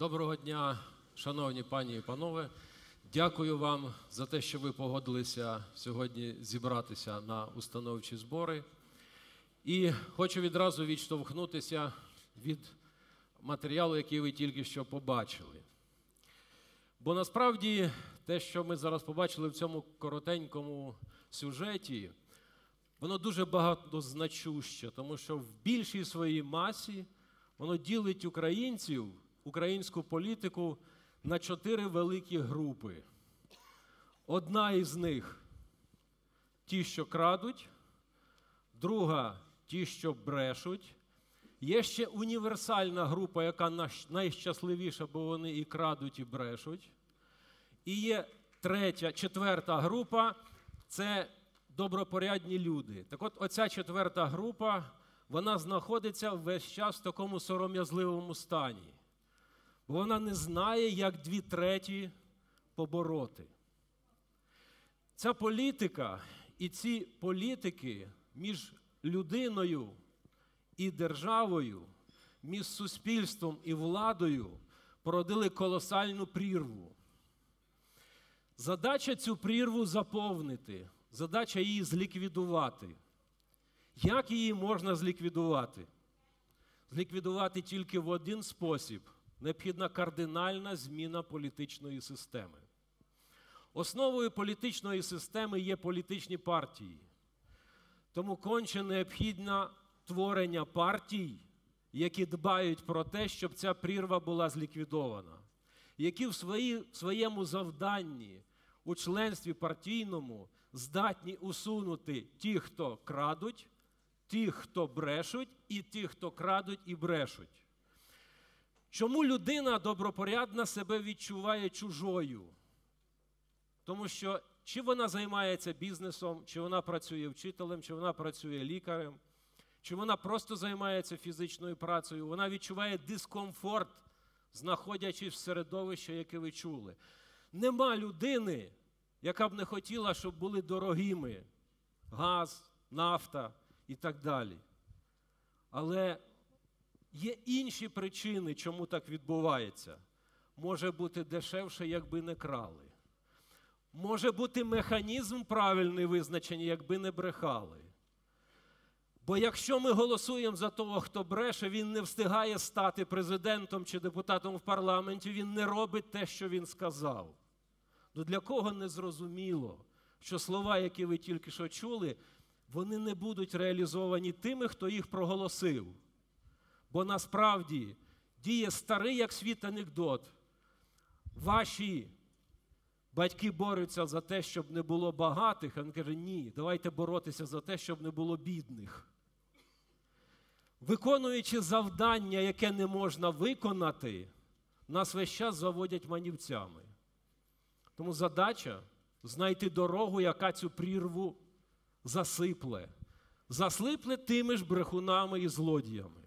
Доброго дня, шановні пані і панове. Дякую вам за те, що ви погодилися сьогодні зібратися на установчі збори. І хочу відразу відштовхнутися від матеріалу, який ви тільки що побачили. Бо насправді те, що ми зараз побачили в цьому коротенькому сюжеті, воно дуже багатозначуще, тому що в більшій своїй масі воно ділить українців, українську політику на чотири великі групи. Одна із них ті, що крадуть, друга ті, що брешуть. Є ще універсальна група, яка найщасливіша, бо вони і крадуть, і брешуть. І є третя, четверта група це добропорядні люди. Так от, оця четверта група, вона знаходиться весь час в такому сором'язливому стані. Вона не знає, як дві треті побороти. Ця політика і ці політики між людиною і державою, між суспільством і владою породили колосальну прірву. Задача цю прірву заповнити, задача її зліквідувати. Як її можна зліквідувати? Зліквідувати тільки в один спосіб необхідна кардинальна зміна політичної системи. Основою політичної системи є політичні партії. Тому конче необхідне творення партій, які дбають про те, щоб ця прірва була зліквідована, які в свої, своєму завданні у членстві партійному здатні усунути ті, хто крадуть, ті, хто брешуть, і ті, хто крадуть і брешуть. Чому людина добропорядна себе відчуває чужою? Тому що чи вона займається бізнесом, чи вона працює вчителем, чи вона працює лікарем, чи вона просто займається фізичною працею, вона відчуває дискомфорт, знаходячись в середовищі, яке ви чули. Нема людини, яка б не хотіла, щоб були дорогими газ, нафта і так далі. Але є інші причини, чому так відбувається. Може бути дешевше, якби не крали. Може бути механізм правильний визначений, якби не брехали. Бо якщо ми голосуємо за того, хто бреше, він не встигає стати президентом чи депутатом в парламенті, він не робить те, що він сказав. Ну для кого не зрозуміло, що слова, які ви тільки що чули, вони не будуть реалізовані тими, хто їх проголосив. Бо насправді діє старий як світ анекдот. Ваші батьки борються за те, щоб не було багатих, а він каже, ні, давайте боротися за те, щоб не було бідних. Виконуючи завдання, яке не можна виконати, нас весь час заводять манівцями. Тому задача знайти дорогу, яка цю прірву засипле. Заслипле тими ж брехунами і злодіями.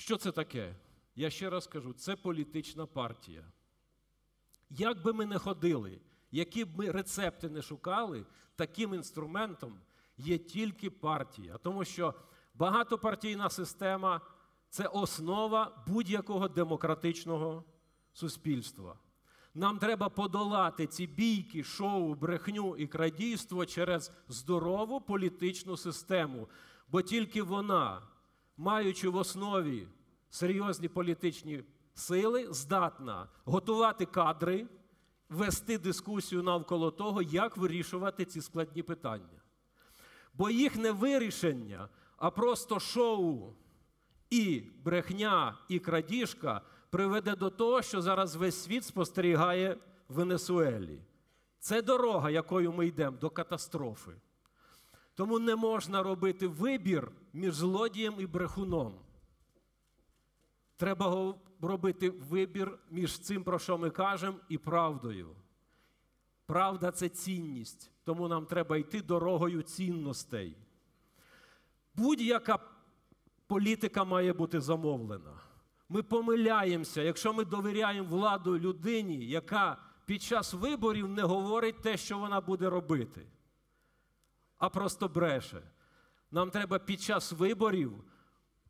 Що це таке? Я ще раз кажу, це політична партія. Як би ми не ходили, які б ми рецепти не шукали, таким інструментом є тільки партія. Тому що багатопартійна система це основа будь-якого демократичного суспільства. Нам треба подолати ці бійки, шоу, брехню і крадійство через здорову політичну систему, бо тільки вона, маючи в основі серйозні політичні сили, здатна готувати кадри, вести дискусію навколо того, як вирішувати ці складні питання. Бо їх не вирішення, а просто шоу і брехня, і крадіжка приведе до того, що зараз весь світ спостерігає в Венесуелі. Це дорога, якою ми йдемо до катастрофи. Тому не можна робити вибір між злодієм і брехуном. Треба робити вибір між цим, про що ми кажемо, і правдою. Правда це цінність, тому нам треба йти дорогою цінностей. Будь-яка політика має бути замовлена. Ми помиляємося, якщо ми довіряємо владу людині, яка під час виборів не говорить те, що вона буде робити, а просто бреше. Нам треба під час виборів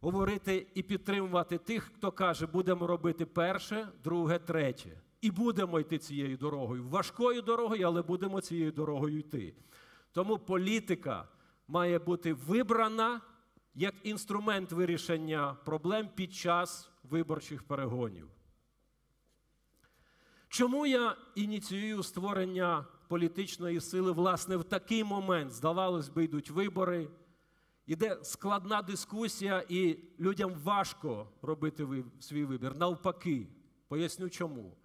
говорити і підтримувати тих, хто каже, будемо робити перше, друге, третє. І будемо йти цією дорогою. Важкою дорогою, але будемо цією дорогою йти. Тому політика має бути вибрана як інструмент вирішення проблем під час виборчих перегонів. Чому я ініціюю створення політичної сили, власне, в такий момент, здавалось би, йдуть вибори, іде складна дискусія, і людям важко робити свій вибір. Навпаки, поясню чому.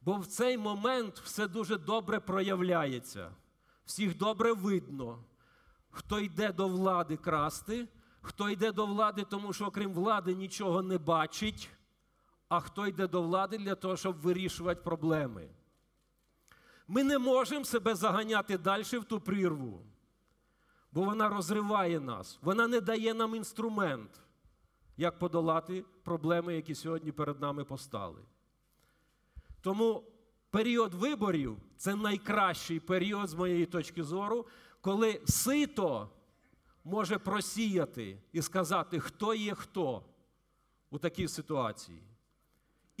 Бо в цей момент все дуже добре проявляється, всіх добре видно, хто йде до влади красти, хто йде до влади, тому що, окрім влади, нічого не бачить, а хто йде до влади для того, щоб вирішувати проблеми. Ми не можемо себе заганяти далі в ту прірву, бо вона розриває нас, вона не дає нам інструмент, як подолати проблеми, які сьогодні перед нами постали. Тому період виборів це найкращий період, з моєї точки зору, коли сито може просіяти і сказати, хто є хто у такій ситуації,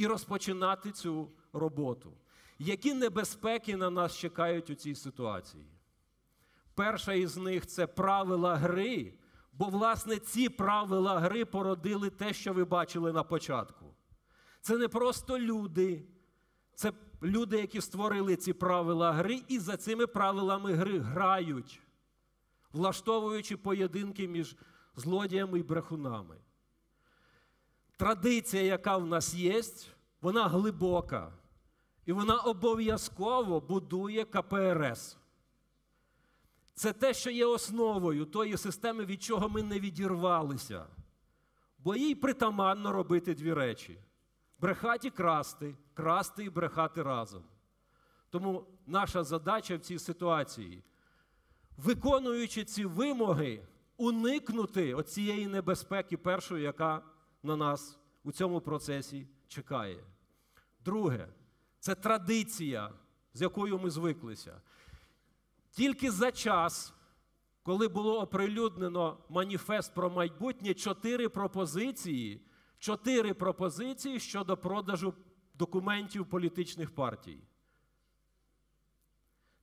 і розпочинати цю роботу. Які небезпеки на нас чекають у цій ситуації? Перша із них це правила гри, бо, власне, ці правила гри породили те, що ви бачили на початку. Це не просто люди, це люди, які створили ці правила гри, і за цими правилами гри грають, влаштовуючи поєдинки між злодіями і брехунами. Традиція, яка в нас є, вона глибока. І вона обов'язково будує КПРС. Це те, що є основою тої системи, від чого ми не відірвалися. Бо їй притаманно робити дві речі: брехати і красти, красти і брехати разом. Тому наша задача в цій ситуації, виконуючи ці вимоги, уникнути оцієї небезпеки першої, яка на нас у цьому процесі чекає. Друге. Це традиція, з якою ми звиклися. Тільки за час, коли було оприлюднено маніфест про майбутнє, чотири пропозиції, чотири пропозиції щодо продажу документів політичних партій.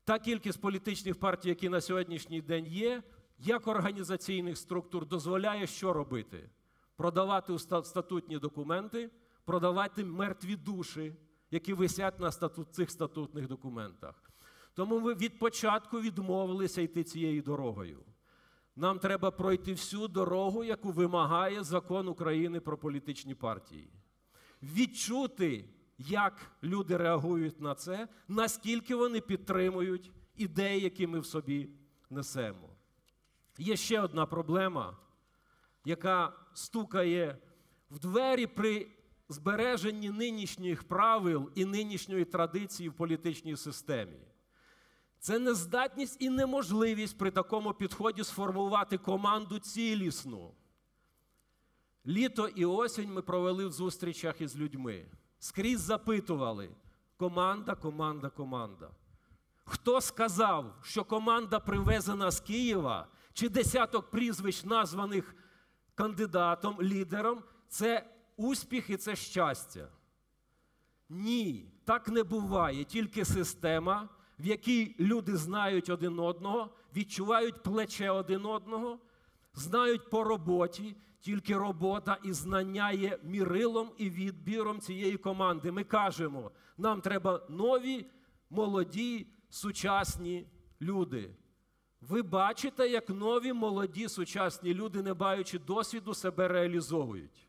Та кількість політичних партій, які на сьогоднішній день є, як організаційних структур дозволяє що робити? Продавати статутні документи, продавати мертві душі які висять на статут, цих статутних документах. Тому ми від початку відмовилися йти цією дорогою. Нам треба пройти всю дорогу, яку вимагає закон України про політичні партії. Відчути, як люди реагують на це, наскільки вони підтримують ідеї, які ми в собі несемо. Є ще одна проблема, яка стукає в двері при збереженні нинішніх правил і нинішньої традиції в політичній системі. Це нездатність і неможливість при такому підході сформувати команду цілісну. Літо і осінь ми провели в зустрічах із людьми. Скрізь запитували: команда, команда, команда. Хто сказав, що команда привезена з Києва, чи десяток прізвищ, названих кандидатом, лідером, це успіх і це щастя. Ні, так не буває. Тільки система, в якій люди знають один одного, відчувають плече один одного, знають по роботі, тільки робота і знання є мірилом і відбіром цієї команди. Ми кажемо, нам треба нові, молоді, сучасні люди. Ви бачите, як нові молоді сучасні люди, не маючи досвіду, себе реалізовують.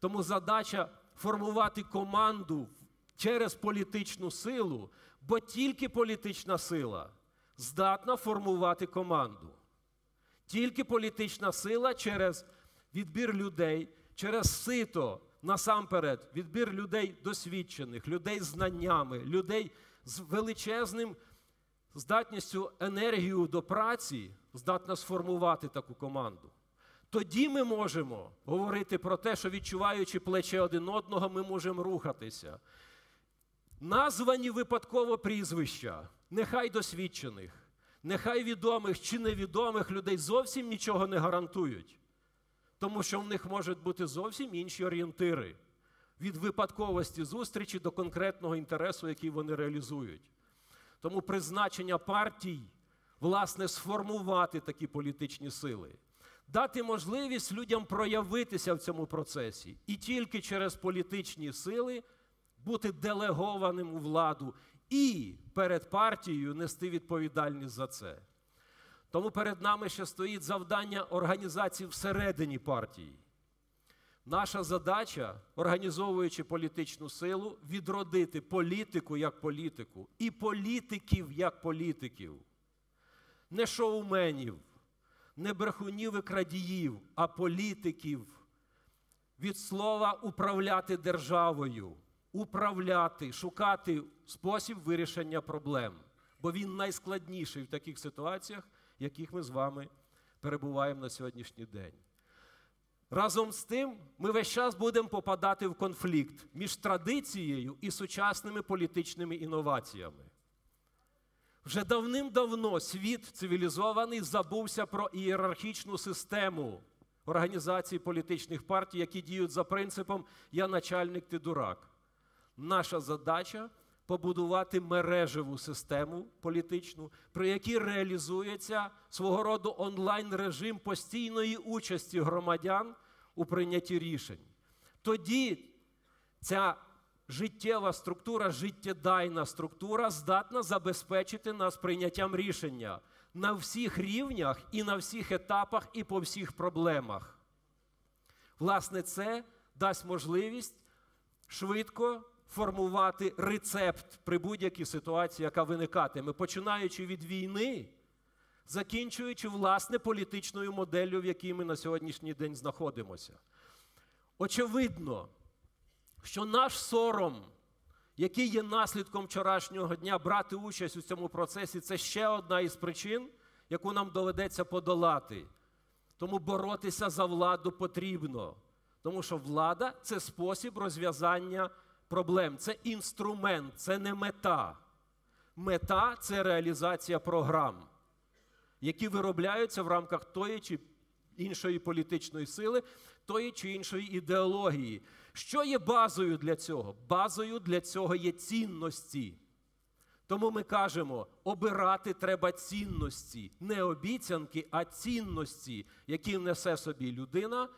Тому задача формувати команду через політичну силу, бо тільки політична сила здатна формувати команду. Тільки політична сила через відбір людей, через сито насамперед, відбір людей досвідчених, людей з знаннями, людей з величезним здатністю енергію до праці, здатна сформувати таку команду. Тоді ми можемо говорити про те, що відчуваючи плече один одного, ми можемо рухатися. Названі випадково прізвища, нехай досвідчених, нехай відомих чи невідомих людей зовсім нічого не гарантують. тому що в них можуть бути зовсім інші орієнтири від випадковості зустрічі до конкретного інтересу, який вони реалізують. Тому призначення партій, власне, сформувати такі політичні сили, дати можливість людям проявитися в цьому процесі і тільки через політичні сили бути делегованим у владу і перед партією нести відповідальність за це. Тому перед нами ще стоїть завдання організації всередині партії. Наша задача, організовуючи політичну силу, відродити політику як політику і політиків як політиків, не шоуменів, не брехунів і крадіїв, а політиків від слова управляти державою, управляти, шукати спосіб вирішення проблем. Бо він найскладніший в таких ситуаціях, в яких ми з вами перебуваємо на сьогоднішній день. Разом з тим, ми весь час будемо попадати в конфлікт між традицією і сучасними політичними інноваціями. Вже давним-давно світ цивілізований забувся про ієрархічну систему організації політичних партій, які діють за принципом Я начальник, ти дурак. Наша задача побудувати мережеву систему політичну, при якій реалізується свого роду онлайн-режим постійної участі громадян у прийнятті рішень. Тоді ця життєва структура, життєдайна структура здатна забезпечити нас прийняттям рішення на всіх рівнях і на всіх етапах, і по всіх проблемах. Власне, це дасть можливість швидко формувати рецепт при будь-якій ситуації, яка виникатиме, починаючи від війни, закінчуючи власне політичною моделлю, в якій ми на сьогоднішній день знаходимося. Очевидно, що наш сором, який є наслідком вчорашнього дня брати участь у цьому процесі, це ще одна із причин, яку нам доведеться подолати. Тому боротися за владу потрібно. Тому що влада це спосіб розв'язання проблем, це інструмент, це не мета. Мета це реалізація програм, які виробляються в рамках тої чи іншої політичної сили, тої чи іншої ідеології. Що є базою для цього? Базою для цього є цінності. Тому ми кажемо, обирати треба цінності, не обіцянки, а цінності, які внесе собі людина,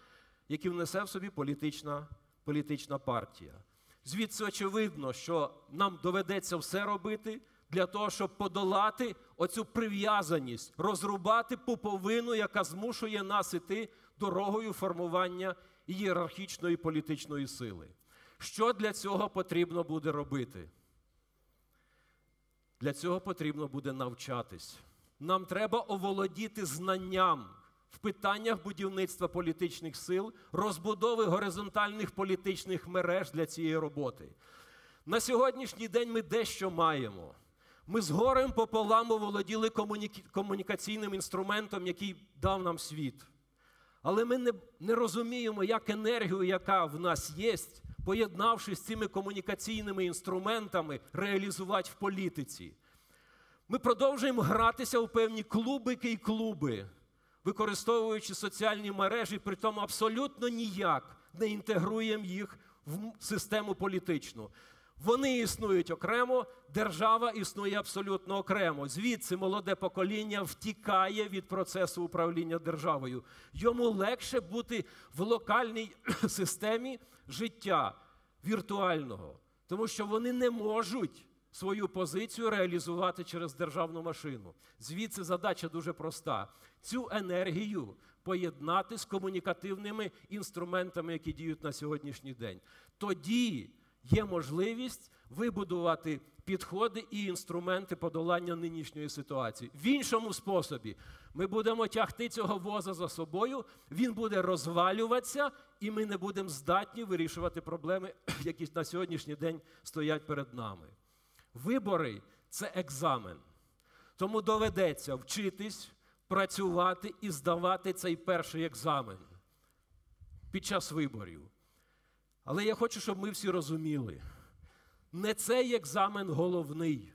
які внесе в собі політична, політична партія. Звідси очевидно, що нам доведеться все робити для того, щоб подолати оцю прив'язаність, розрубати пуповину, яка змушує нас іти дорогою формування ієрархічної політичної сили. Що для цього потрібно буде робити? Для цього потрібно буде навчатись. Нам треба оволодіти знанням в питаннях будівництва політичних сил, розбудови горизонтальних політичних мереж для цієї роботи. На сьогоднішній день ми дещо маємо. Ми з горем пополам комуніка... комунікаційним інструментом, який дав нам світ. Але ми не, не розуміємо, як енергію, яка в нас є, поєднавшись з цими комунікаційними інструментами, реалізувати в політиці. Ми продовжуємо гратися у певні клубики і клуби використовуючи соціальні мережі, при тому абсолютно ніяк не інтегруємо їх в систему політичну. Вони існують окремо, держава існує абсолютно окремо. Звідси молоде покоління втікає від процесу управління державою. Йому легше бути в локальній системі життя віртуального, тому що вони не можуть свою позицію реалізувати через державну машину. Звідси задача дуже проста: цю енергію поєднати з комунікативними інструментами, які діють на сьогоднішній день. Тоді є можливість вибудувати підходи і інструменти подолання нинішньої ситуації. В іншому способі ми будемо тягти цього воза за собою, він буде розвалюватися, і ми не будемо здатні вирішувати проблеми, які на сьогоднішній день стоять перед нами. Вибори це екзамен. Тому доведеться вчитись, працювати і здавати цей перший екзамен під час виборів. Але я хочу, щоб ми всі розуміли, не цей екзамен головний,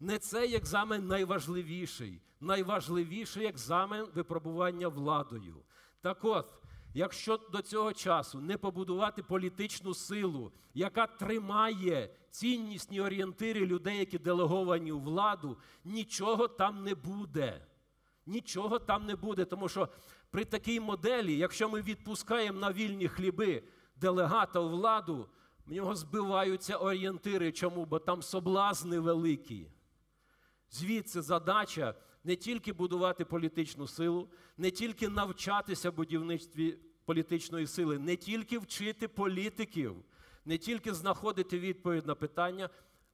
не цей екзамен найважливіший. Найважливіший екзамен випробування владою. Так от, Якщо до цього часу не побудувати політичну силу, яка тримає ціннісні орієнтири людей, які делеговані у владу, нічого там не буде. Нічого там не буде, тому що при такій моделі, якщо ми відпускаємо на вільні хліби делегата у владу, в нього збиваються орієнтири. Чому? Бо там соблазни великі. Звідси задача не тільки будувати політичну силу, не тільки навчатися будівництві політичної сили, не тільки вчити політиків, не тільки знаходити відповідь на питання,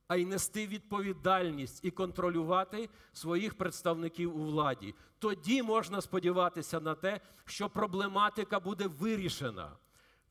а й нести відповідальність і контролювати своїх представників у владі. Тоді можна сподіватися на те, що проблематика буде вирішена.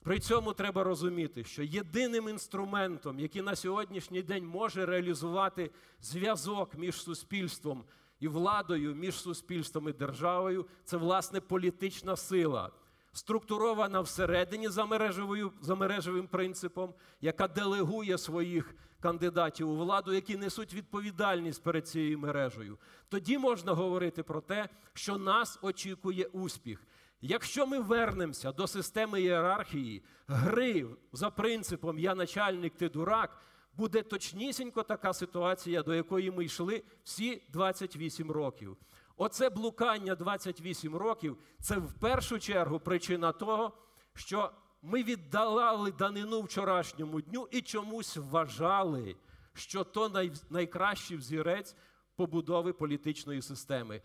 При цьому треба розуміти, що єдиним інструментом, який на сьогоднішній день може реалізувати зв'язок між суспільством і владою, між суспільством і державою, це власне політична сила, структурована всередині за мережевою, за мережевим принципом, яка делегує своїх кандидатів у владу, які несуть відповідальність перед цією мережею. Тоді можна говорити про те, що нас очікує успіх. Якщо ми вернемося до системи ієрархії, гри за принципом Я начальник, ти дурак, буде точнісінько така ситуація, до якої ми йшли всі 28 років. Оце блукання 28 років це в першу чергу причина того, що ми віддавали данину вчорашньому дню і чомусь вважали, що то най- найкращий взірець побудови політичної системи.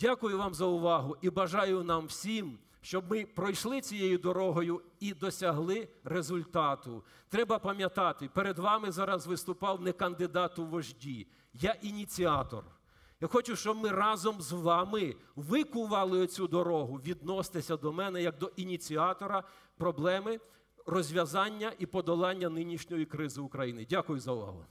Дякую вам за увагу і бажаю нам всім, щоб ми пройшли цією дорогою і досягли результату. Треба пам'ятати, перед вами зараз виступав не кандидат у вожді, я ініціатор. Я хочу, щоб ми разом з вами викували оцю дорогу, відноситеся до мене як до ініціатора проблеми розв'язання і подолання нинішньої кризи України. Дякую за увагу.